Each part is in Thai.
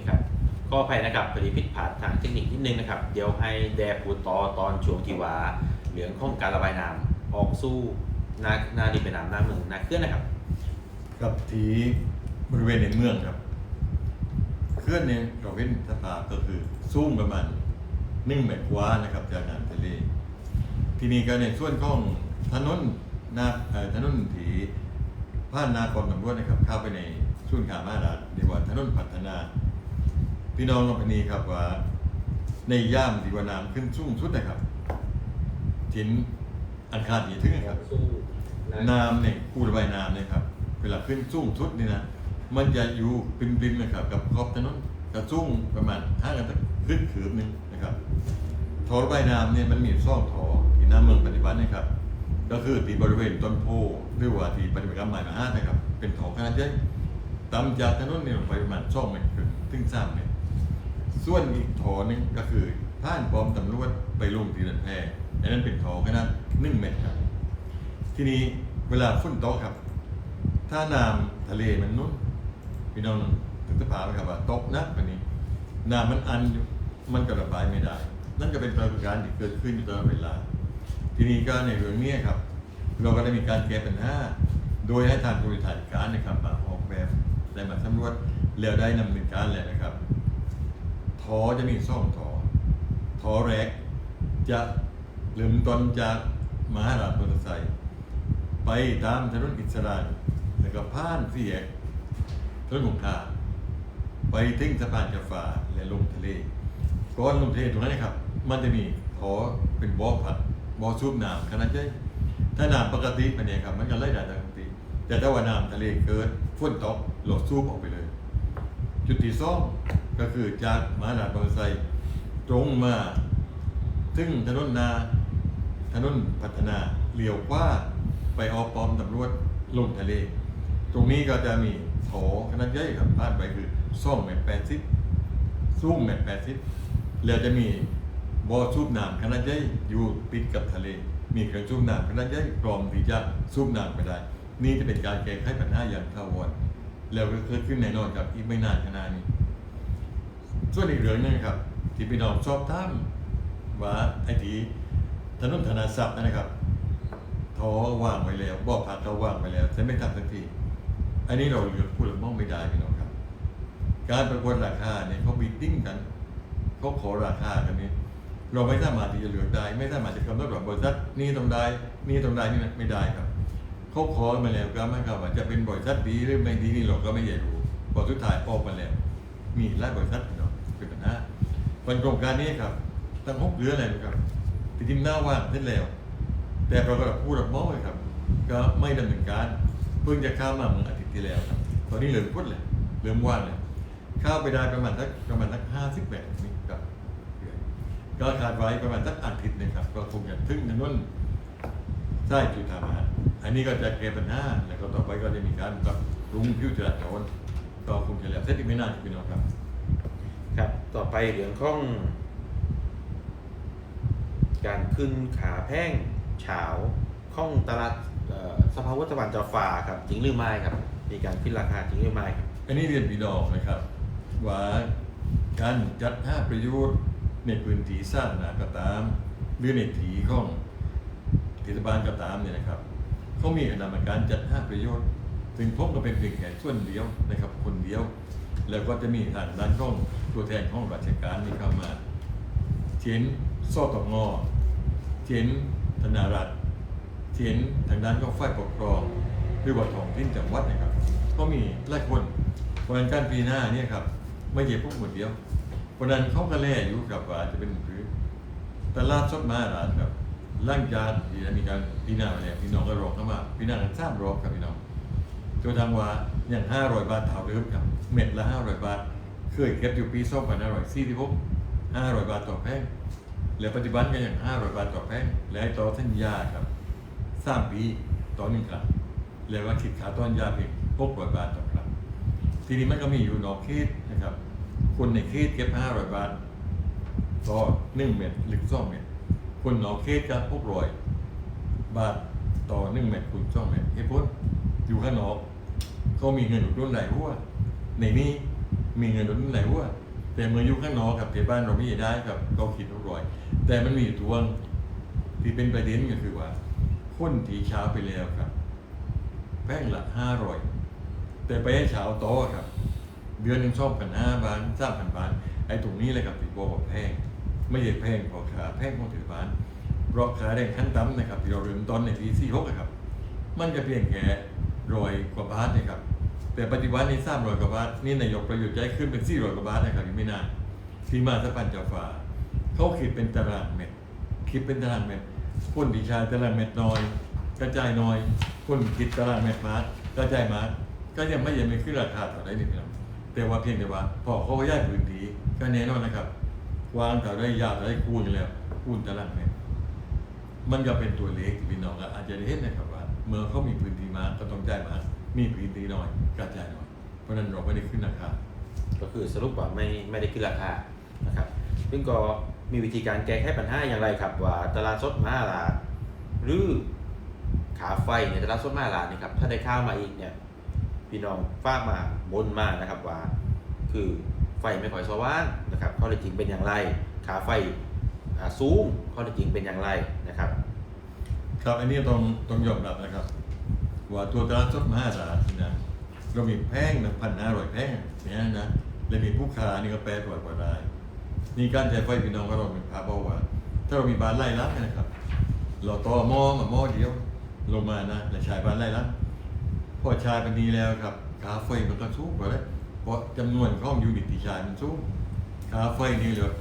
คครับก็อภัยนะครับพอดีผิดพลาดทางเทคนิคนิดนึงนะครับ เดี๋ยวให้แดปูต่อตอนช่วงที่วาเหลืองข้องการระบายน้ำออกสู้นานาดินเป็นน้ำหน้าเมืองนาเคลื่อนนะครับกับที่บริเวณในเมืองครับ เคลื่อนเนี่ยเราเห็นสภาพก็คือสูงประมาณหนึ่งเมตรกว่านะครับจากน้ำทะเลที่นี่ก็ในส่วนของถนนนาถนนที่ผ่านนากรตำรวจนะครับเข้าไปในศูนขามาลาดเรียกว่าถนนพัฒนา พี่น้องลองไปนี้ครับว่า ในย่ามที่ว่าน้ำขึ้นสูงสุดนะครับถินอันคาดหีถึงนะครับน้ำเนี่ยกูระบายน้ำเนี่ยครับเวลาขึ้นสูงสุดนี่นะมันจะอยู่ริมริมๆนะครับ กับขอบถนนกระสูงประมาณห้างกันสักขึ้นขืบหนึ่งนะครับท่อระบายน้ำเนี่ยมันมีซ่องท่อที่หน้าเมืองปฏิบัตินะครับ ก็คือที่บริเวณต้นโพหรือว่าที่ปฏิบัติกรรมหมายมาห้านะครับ เป็นท่อขนาดใหญ่ต่ำจากถนนเนี่ยลงไปประมาณช่องเมตรครึ่งถึงสามเมตร ส่วนอีกท่อหนึงก็คือผ่านปลอมตำรวจไปลงที่นันแพร่อันนั้นเป็นท่อขนาดหนึ่งเมตรครับ ทีนี้เวลาฝนตกครับ ถ้าน้ำทะเลมันนุ่นพี่น้องถึงจะพาไปครับว่าตกนักแบบนี้น้ำมันอันอยู่มันก็ระบายไม่ได้ นั่นก็เป็นปรากฏการณ์ที่เกิดขึ้นอยู่ตลอดเวลา ทีนี้ก็ในเรื่องนี้ครับ เราก็ได้มีการแก้ปัญหาโดยให้ทางบริษัทการนะครับมาออกแบบได้มาสำรวจแล้วได้นำเนินการแล้วนะครับ ทอจะมีซ่องทอทอแรก จะเริ่มตนจากมหาราชมอเตอร์ไซค์ไปตามถนนอิสระแล้วก็ผ่านสี่แยกถนนหงคาไปถึงสะพานจาฟ้าและลงทะเลก่อนลงทะเลตรงนั้นนะครับ มันจะมีขอเป็นบ่อผัดบ่อสูบน้ำขนาดใหญ่ถ้าน้ำปกติมันเนี่ยครับมันก็ไหล่ได้ตามปกติ แต่ถ้าว่าน้ำทะเลเกิดฝนตกหลดสูบออกไปเลย จุดที่สองก็คือจากมหาราชมอเตอร์ไซค์ตรงมาถึงถนนนาถนนพัฒนาเลี้ยวขวาไปออกปอมตำรวจลงทะเล ตรงนี้ก็จะมีโถขนาดใหญ่ครับผ่านไปคือซ่องเมตแปดสิบสูงเมตแปดสิบแล้วจะมีบ่อสูบน้ำขนาดใหญ่อยู่ติดกับทะเล มีเครื่องสูบน้ำขนาดใหญ่พร้อมที่จะสูบน้ำไปได้ นี่จะเป็นการแก้ไขปัญหาอย่างถาวร แล้วก็เกิดขึ้นแน่นอนครับ อีกไม่นานขนาดนี้ ส่วนอีกเรื่องหนึงครับ ที่พี่น้องชอบถามว่าไอ้ที่ถนนธนาศัพท์นะครับท้อว่างไว้แล้วบ่อพักเขาว่างไว้แล้วแต่ไม่ทำสักทีอันนี้เราเหลือพูดและมองไม่ได้พี่น้องครับ การประกวดราคาเนี่ยเขาบีติ้งกันเขาขอราคากันนี้เราไม่สามารถที่จะเหลือได้ ไม่สามารถจะกำหนดว่าบริษัทนี้ต้องได้นี่ต้องได้นี่ไม่ได้ครับ เขาขอมาแล้วก็ไม่ครับว่าจะเป็นบริษัทดีหรือไม่ดีนี่เราก็ไม่อยากรู้พอสุดท้ายออกมาแล้ว มีหลายบริษัทพี่น้องเป็นปัญหาวันโครงการนี้ครับตั้งหกเดือนเลยนะครับที่ทีมหน้าว่างเสร็จแล้ว แต่เราก็พูดกับมอเลยครับ ก็ไม่ดำเนินการเพิ่งจะเข้ามาเมื่ออาทิตย์ที่แล้วครับ ตอนนี้เหลือพุดเลยเริ่มว่างเลยเข้าไปได้ประมาณสักประมาณสักห้าสิบแบบนี่ครับก็ขาดไว้ประมาณสักอาทิตย์นึงครับ ก็คงจะถึงถนนใต้จุดธรรมา อันนี้ก็จะแก้ปัญหาแล้วก็ต่อไปก็จะมีการปรับปรุงผิวจราจรก็คงจะแล้วเสร็จอีกไม่นานพี่น้องครับ ครับ ต่อไปเรื่องข้อง การขึ้นขาแพ่งเฉาข้องตลาดเอ่อสภาวะตะวันจาฟ้าครับจริงหรือไม่ครับ มีการขึ้นราคาจริงหรือไม่ครับอันนี้เรียนพี่น้องนะครับ ว่าการจัดหาประโยชน์ในพื้นที่สร้างนาก็ตาม หรือในถีของเทศบาลก็ตามเนี่ยนะครับ เขามีคณะกรรมการจัดหาประโยชน์ซึ่งผมก็เป็นเพียงแค่ส่วนเดียวนะครับคนเดียว แล้วก็จะมีทางด้านของตัวแทนของราชการนี่เข้ามาเช่นสตงเช่นธนารัฐเทียนทางด้านก็ฝ่ายปกครองหรือว่าท้องถิ่นจังหวัดนะครับ ก็มีหลายคนเพราะฉะนั้นการปีหน้าเนี่ยครับไม่ใช่พวกหมดเดียวเพราะนั้นเขาก็แล่อยู่กับว่าจะเป็นหรือตลาดสดมาร้านครับ ล่างจานที่มีการปีหน้าไปแล้วพี่น้องก็รองเข้ามาปีหน้ากันสร้างรอบครับพี่น้องจนทางว่าอย่างห้าร้อยบาทเท่าเดิมครับเม็ดละห้าร้อยบาท เคยเก็บอยู่ปีสองพันห้าร้อยสี่สิบหกห้าร้อยบาทต่อแพงแล้วปัจจุบันก็อย่างห้าร้อยบาทต่อแพงและให้ต่อสัญญาครับสามปีต่อหนึ่งครั้งแล้วก็คิดค่าต้อนยาเพียงหกร้อยบาทต่อครั้งทีนี้มันก็มีอยู่นอกเขตนะครับคนในเขตเก็บห้าร้อยบาทต่อหนึ่งเม็ดหรือสองเม็ด คนนอกเขตก็หกร้อยบาทต่อหนึ่งเม็ดคูณสองเม็ดเหตุผลอยู่ข้างนอกเขามีเงินอยู่รุ่นไหนเพราะว่าในนี้มีเงินทุนไหนวแต่เมื่ออยู่ข้างนอกครับที่บ้านเราไม่ได้ครับเราคิดอร่อย แต่มันมีอยู่ตัวงที่เป็นประเด็นก็คือว่าคนที่เช้าไปแล้วครับ แป้งละห้าร้อยแต่ไปให้เช้าโตครับ เดือนหนึ่งชอบกันห้าบาทสามพันบาทไอ้ตรงนี้เลยครับที่บอกว่าแพง ไม่ใช่แพงเพราะขาแพงของเทศบาลเพราะขาแดงขั้นต่ำนะครับที่เราเริ่มต้นในปีสี่หกครับ มันจะเพียงแค่ร้อยกว่าบาทนะครับ แต่ปัจจุบันนี้สามร้อยกว่าบาทนี่นายกประยุทธ์ให้ขึ้นเป็นสี่ร้อยกว่าบาทนะครับอีกไม่นานที่มาสะพานเจ้าฟ้าเขาคิดเป็นตารางเมตรคิดเป็นตารางเมตรคนที่ใช้ตารางเมตรน้อย กระจายน้อย คนคิดตารางเมตรมากกระจายมากก็ยังไม่ยังไม่ขึ้นราคาเท่าไหร่นี่พี่น้องแต่ว่าเพียงแต่ว่าพอเขาย้ายพื้นที่ก็แน่นอนนะครับ วางเท่ได้ยาวเท่าได้คูณแล้วคูณตารางเมตรมันก็เป็นตัวเลขที่พี่น้องก็อาจจะเห็นนะครับว่า เมื่อเขามีพื้นที่มากก็ต้องจ่ายมากมีพื้นที่น้อยกระจายน้อย เพราะฉะนั้นเราไม่ได้ขึ้นราคาก็คือสรุปว่าไม่ไม่ได้ขึ้นราคานะครับซึ่งก็มีวิธีการแก้ไขปัญหาอย่างไรครับ ว่าตลาดสดมหาลาดหรือขาไฟในตลาดสดมหาลาดนี่ครับถ้าได้ข้าวมาอีกเนี่ยพี่น้องฝากมาบนมานะครับว่า คือไฟไม่ค่อยสว่าง นะครับข้อเท็จจริงเป็นอย่างไร ขาไฟสูงข้อเท็จจริงเป็นอย่างไรนะครับ ครับอันนี้ต้องต้องยอมรับนะครับ ว่าตัวตลาดสดมหาศาลนี่นะเรามีแพงนะพันห้าร้อยแพงเนี่ยนะและมีผู้ค้านี่ก็แปดร้อยกว่ารายนี่การใช้ไฟพี่น้องก็เราเป็นภาพเอาว่า ถ้าเรามีบ้านไร่ลับนะครับ เราต่อหม้อมาหม้อเดียวลงมานะและใช้บ้านไร่ลับพอใช้เป็นนี้แล้วครับค่าไฟมันก็สูงกว่าแล้วเพราะจำนวนของยูนิตที่ใช้มันสูง ค่าไฟนี่เหลือ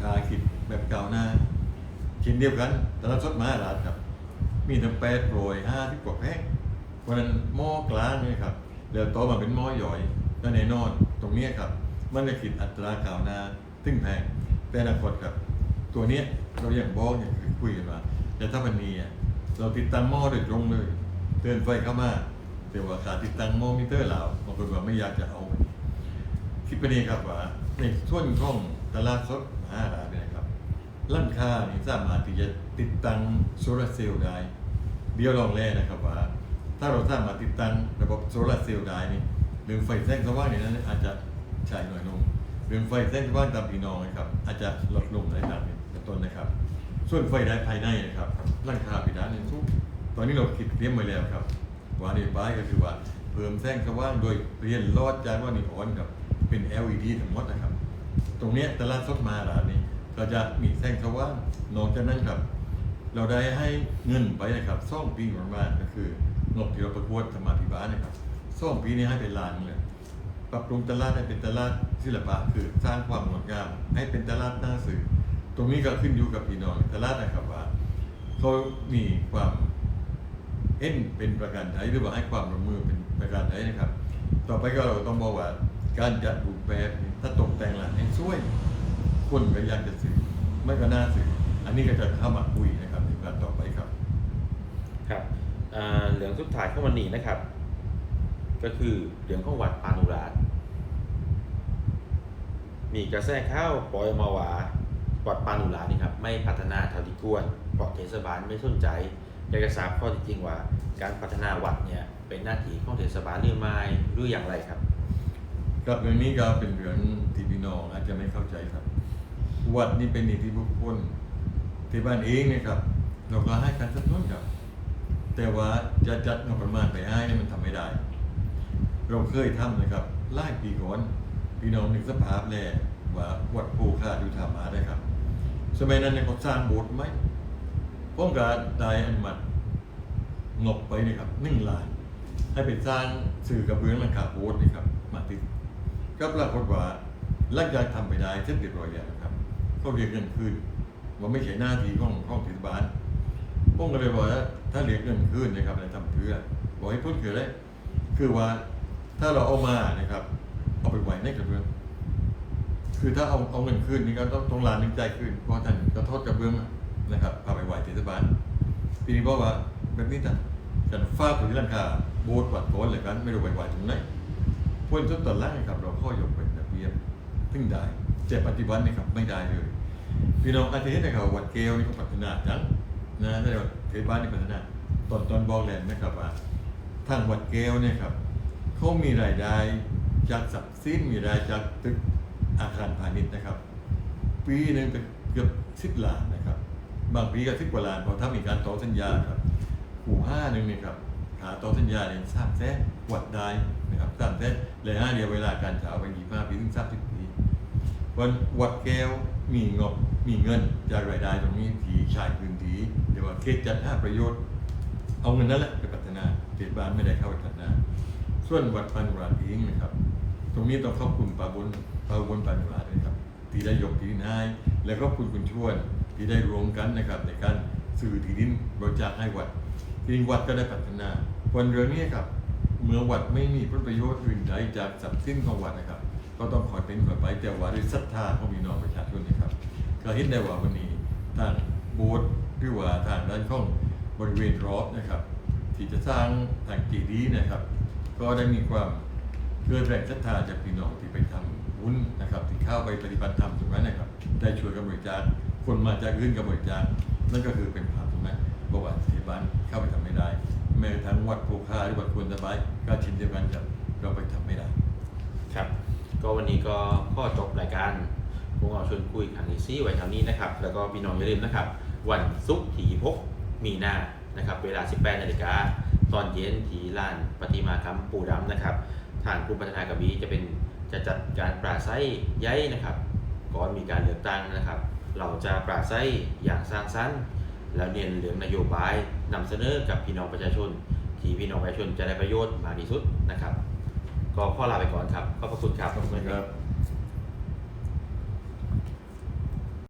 ค่าคิดแบบเก่าหน้าชิ้นเดียวกัน แต่ละสดมาหาลาดครับ มีทั้งแปดโรยห้าที่กว่าแพงเพราะนั้นหม้อกลางเนี่ยครับแล้วต่อมาเป็นหม้อหย่อยก็แน่นอนตรงนี้ครับ มันจะคิดอัตราข่าวหน้าตึงแพงแต่อนาคตครับ ตัวเนี้ยเราอย่างบอกอย่างคุยกันว่าแต่ถ้ามันมีอะเราติดตั้งหม้อโดยตรงเลย เตือนไฟเข้ามาแต่ว่าขาติดตั้งหม้อมิเตอร์เราบางคนว่าไม่อยากจะเอาคิดไปดีครับว่า ในส่วนของตลาดสดมหาลาเนี่ยครับร้านค้านี่สามารถที่จะติดตั้งโซลาร์เซลล์ได้ เดี๋ยวลองแรกนะครับว่า ถ้าเราสามารถติดตั้งระบบโซลาร์เซลล์ได้นี่เรื่องไฟแสงสว่างในนั้นอาจจะใช้หน้อยลงเรื่องไฟแสงสว่างตามพี่น้องนะครับ อาจจะลดลงในตามนี้เป็นต้นนะครับ ส่วนไฟได้ภายในนะครับร้านค้าพิดานนี่ทุกตอนนี้เราคิดเตรียมไว้แล้วครับว่าในบ้านก็คือว่าเพิ่มแสงสว่างโดยเปลี่ยนลอดจากว่านีออนกับ เป็น LED ทั้งหมดนะครับ ตรงเนี้ยตลาดสดมาร้านนี้ ก็จะมีแสงสว่างนอกจากนั้นครับ เราได้ให้เงินไปนะครับซ่องปีประมาณก็คืองบที่เราประกวดสมาธิบาลนะครับซ่องปีนี้ให้เป็นล้านเลยปรับปรุงตลาดให้เป็นตลาดศิลปะคือสร้างความงดงามให้เป็นตลาดหน้าสื่อ ตรงนี้ก็ขึ้นอยู่กับพี่น้องตลาดนะครับว่าเขามีความเอ็นเป็นประการใดหรือว่าให้ความร่วมมือเป็นประการใดนะครับ ต่อไปก็เราต้องบอกว่า การจัดรูปแบบถ้าตกแต่งร้านให้สวย คนก็อยากจะซื้อไม่ก็น่าซื้ออันนี้ก็จะเข้ามาคุยนะครับในการต่อไปครับครับเหลืองสุดท้ายของวันนี้นะครับ ก็คือเหลืองของวัดปานุราชมีกระแสข้าวปล่อยมาวาวัดปานุราชนี่ครับไม่พัฒนาเท่าที่ควรเพราะเทศบาลไม่สนใจอยากจะทราบข้อจจริงว่า การพัฒนาวัดเนี่ยเป็นหน้าที่ของเทศบาลหรือไม่หรืออย่างไรครับ ครับเรื่องนี้ก็เป็นเรื่องที่พี่น้องอาจจะไม่เข้าใจครับ วัดนี่เป็นนิติบุคคลที่บ้านเองเนะครับ เราก็ให้การสนับสนุนครับ แต่ว่าจะจัดงบประมาณไปให้นี่มันทำไม่ได้ เราเคยทำนะครับหลายปีก่อนพี่น้องนึกสภาพแลว่าวัดภูคาดูธรรมาได้ครับ สมัยนั้นเนี่ยเขาสร้างโบสถ์ไหมพ้องการได้อนุมัติงบไปนี่ครับหนึ่งล้าน ให้ไปสร้างสื่อกระเบื้องหลังคาโบสถ์นี่ครับมาติด ก็ปรากฏว่าหลังจากทำไปได้เสร็จเรียบร้อยแล้วนะครับเขาเรียกเงินคืนว่าไม่ใช่หน้าที่ของของเทศบาลผมก็เลยบอกว่าถ้าเรียกเงินคืนนะครับในทำเพื่อบอกให้พูดคืออะไรคือว่าถ้าเราเอามานะครับ เอาไปไว้ในกระเบื้องคือถ้าเอาเอาเงินคืนนี่ก็ต้องต้องลานนึงใจคืนเพราะท่านก็โทษกระเบื้องนะครับพาไปไหวเทศบาลปีนี้บอกว่าแบบนี้จ้ะฉันฟ้าผืนหลังคาโบสถ์วัดโกนเลยกันไม่รู้ไปไหวตรงไหน พวกจุดตอนแรกนะครับเราข้อยกเป็นระเบียบซึ่งได้แต่ปัจจุบันนี่ครับไม่ได้เลยพี่น้องอาจจะเห็นะครับวัดเกลนี่ก็พัฒนาจังนะแต่ว่าเทศบาลนี่พัฒนาตอนตอนบอกแลนด์นะครับว่าทางวัดเกลเนี่ยครับเขามีรายได้จากทรัพย์สินมีรายจากตึกอาคารพาณิชย์นะครับ ปีหนึ่งเป็นเกือบสิบล้านนะครับ บางปีก็สิบกว่าล้านพราะถ้ามีการต่อสัญญาครับหูห้าหนึ่งเนี่ยครับขาต่อสัญญาเนี่ยสามแสนวัดได้ นะครับสามแสนเลยห้าเดียวเวลาการจ่าไปยี่ห้าปีถึงสามสิบปีวันวัดแก้วมีงบมีเงินจากรายได้ตรงนี้ทีชายพื้นที่เดี๋ยวว่าเขตจัดห้าประโยชน์ เอาเงินนั่นแหละไปพัฒนาเขตบ้านไม่ได้เข้าไปพัฒนา ส่วนวัดปันวราเองนะครับ ตรงนี้ต้องขอบคุณปาบุญปาบุญปันวราด้วยครับที่ได้ยกที่ดินให้แล้วก็คุณคุณชวนที่ได้รวมกันนะครับในการซื้อที่ดินบริจาคให้วัดที่ดินวัดก็ได้พัฒนาวันเรื่องนี้ครับ เมื่อวัดไม่มีผลประโยชน์อื่นใดจากทรัพย์สินของวัดนะครับ ก็ต้องคอยเป็นคอยไปแต่ว่าด้วยศรัทธาของพี่น้องประชาชนนะครับ ก็เห็นได้ว่าวันนี้ทางโบสถ์หรือว่าทางด้านข้องบริเวณรอบนะครับ ที่จะสร้างทางจีดีนะครับ ก็ได้มีความเกิดแรงศรัทธาจากพี่น้องที่ไปทำบุญนะครับที่เข้าไปปฏิบัติธรรมตรงนั้นนะครับ ได้ช่วยกันบริจาคคนมาจากอื่นกับบริจาคนั่นก็คือเป็นภาพตรงนั้นบอกว่าที่บ้านเข้าไปทำไม่ได้ แม้กระทั่งวัดโพคาหรือวัดควรสบายก็เช่นเดียวกันครับเราไปทำไม่ได้ ครับ ก็วันนี้ก็ข้อจบรายการผมเอาชวนคุยครั้งนี้ซี่ไว้เท่านี้นะครับ แล้วก็พี่น้องอย่าลืมนะครับ วันศุกร์ที่6มีนานะครับ เวลา 18นาฬิกาตอนเย็นที่ลานปฏิมากรรมปู่ดำนะครับทางกลุ่มพัฒนากระบี่จะเป็นจะจัดการปราศัยย้ายนะครับ ก่อนมีการเลือกตั้งนะครับ เราจะปราศัยอย่างสร้างสรรค์ แล้วเน้นเรื่องนโยบายนำเสนอกับพี่น้องประชาชน ที่พี่น้องประชาชนจะได้ประโยชน์มากที่สุดนะครับ ก็ขอลาไปก่อนครับ ขอบพระคุณครับขอบคุณครับ